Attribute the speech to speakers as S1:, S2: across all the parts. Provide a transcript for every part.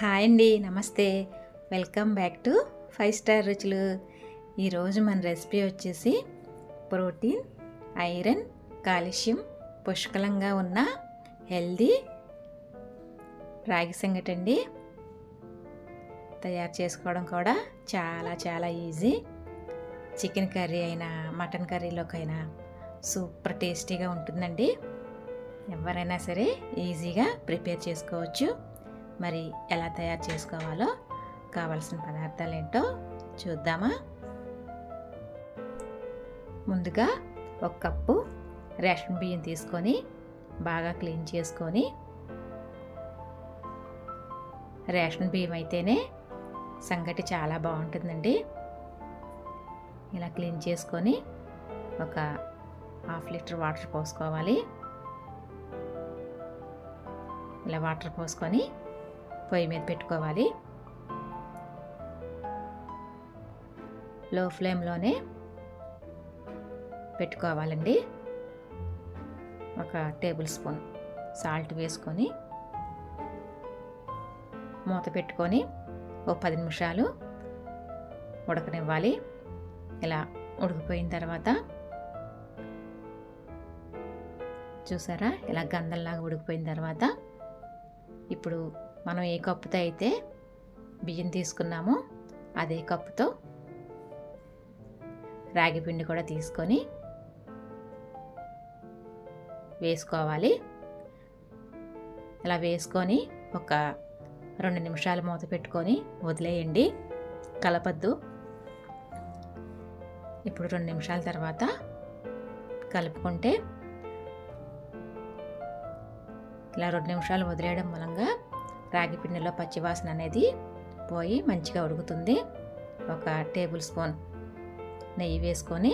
S1: Hi అండి నమస్తే. Welcome back to five star రుచులు. ఈరోజు మన రెసిపీ వచ్చేసి ప్రోటీన్ ఐరన్ కాల్షియం పుష్కలంగా ఉన్న హెల్దీ రాగి సంగటి అండి. తయారు చేసుకోవడం కూడా చాలా చాలా ఈజీ. చికెన్ కర్రీ అయినా మటన్ కర్రీలోకైనా సూపర్ టేస్టీగా ఉంటుందండి. ఎవరైనా సరే ఈజీగా ప్రిపేర్ చేసుకోవచ్చు. మరి ఎలా తయారు చేసుకోవాలో కావలసిన పదార్థాలు ఏంటో చూద్దామా? ముందుగా ఒక కప్పు రేషన్ బియ్యం తీసుకొని బాగా క్లీన్ చేసుకొని రేషన్ బియ్యం అయితేనే సంగటి చాలా బాగుంటుందండి. ఇలా క్లీన్ చేసుకొని ఒక హాఫ్ లీటర్ వాటర్ పోసుకోవాలి. ఇలా వాటర్ పోసుకొని పొయ్యి మీద పెట్టుకోవాలి. లో ఫ్లేమ్లోనే పెట్టుకోవాలండి. ఒక టేబుల్ స్పూన్ సాల్ట్ వేసుకొని మూత పెట్టుకొని ఒక పది నిమిషాలు ఉడకనివ్వాలి. ఇలా ఉడికిపోయిన తర్వాత చూసారా? ఇలా గంధంలాగా ఉడికిపోయిన తర్వాత ఇప్పుడు మనం ఏ కప్పుతో అయితే బియ్యం తీసుకున్నామో అదే కప్పుతో రాగి పిండి కూడా తీసుకొని వేసుకోవాలి. ఇలా వేసుకొని ఒక రెండు నిమిషాలు మూత పెట్టుకొని వదిలేయండి. కలపద్దు. ఇప్పుడు రెండు నిమిషాల తర్వాత కలుపుకుంటే ఇలా రెండు నిమిషాలు వదిలేయడం మూలంగా రాగి పిండిలో పచ్చివాసన అనేది పోయి మంచిగా ఉడుకుతుంది. ఒక టేబుల్ స్పూన్ నెయ్యి వేసుకొని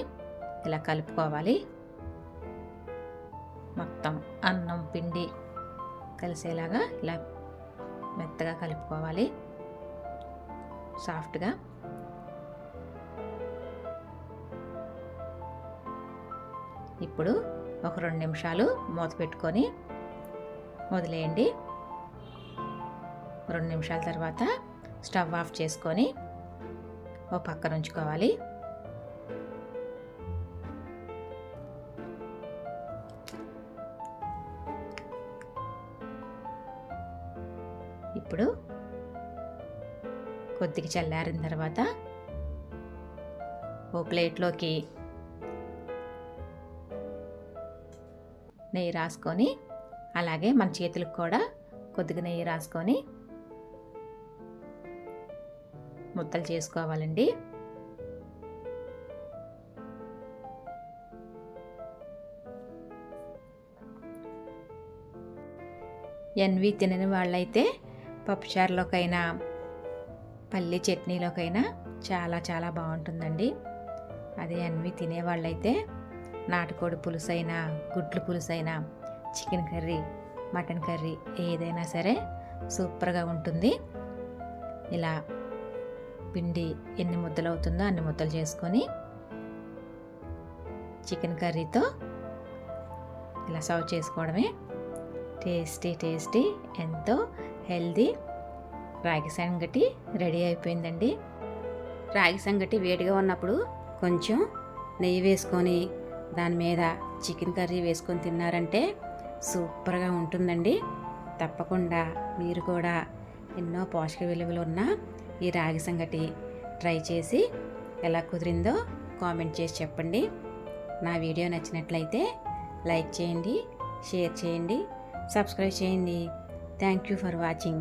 S1: ఇలా కలుపుకోవాలి. మొత్తం అన్నం పిండి కలిసేలాగా ఇలా మెత్తగా కలుపుకోవాలి. సాఫ్ట్గా. ఇప్పుడు ఒక రెండు నిమిషాలు మూత పెట్టుకొని వదిలేయండి. రెండు నిమిషాల తర్వాత స్టవ్ ఆఫ్ చేసుకొని ఓ పక్కన ఉంచుకోవాలి. ఇప్పుడు కొద్దిగా చల్లారిన తర్వాత ఓ ప్లేట్లోకి నెయ్యి రాసుకొని అలాగే మన చేతులకు కూడా కొద్దిగా నెయ్యి రాసుకొని ముద్దలు చేసుకోవాలండి. ఎన్వి తినని వాళ్ళైతే పప్పుచారులోకైనా పల్లి చట్నీలోకైనా చాలా చాలా బాగుంటుందండి. అదే ఎన్వి తినేవాళ్ళైతే నాటుకోడి పులుసైనా గుడ్లు పులుసైనా చికెన్ కర్రీ మటన్ కర్రీ ఏదైనా సరే సూపర్గా ఉంటుంది. ఇలా పిండి ఎన్ని ముద్దలు అవుతుందో అన్ని ముద్దలు చేసుకొని చికెన్ కర్రీతో ఇలా సర్వ్ చేసుకోవడమే. టేస్టీ టేస్టీ ఎంతో హెల్దీ రాగి సంగటి రెడీ అయిపోయిందండి. రాగి సంగటి వేడిగా ఉన్నప్పుడు కొంచెం నెయ్యి వేసుకొని దాని మీద చికెన్ కర్రీ వేసుకొని తిన్నారంటే సూపర్గా ఉంటుందండి. తప్పకుండా మీరు కూడా ఎన్నో పోషక విలువలు ఉన్న ఈ రాగి సంగటి ట్రై చేసి ఎలా కుదిరిందో కామెంట్ చేసి చెప్పండి. నా వీడియో నచ్చినట్లయితే లైక్ చేయండి షేర్ చేయండి సబ్స్క్రైబ్ చేయండి. Thank you for watching.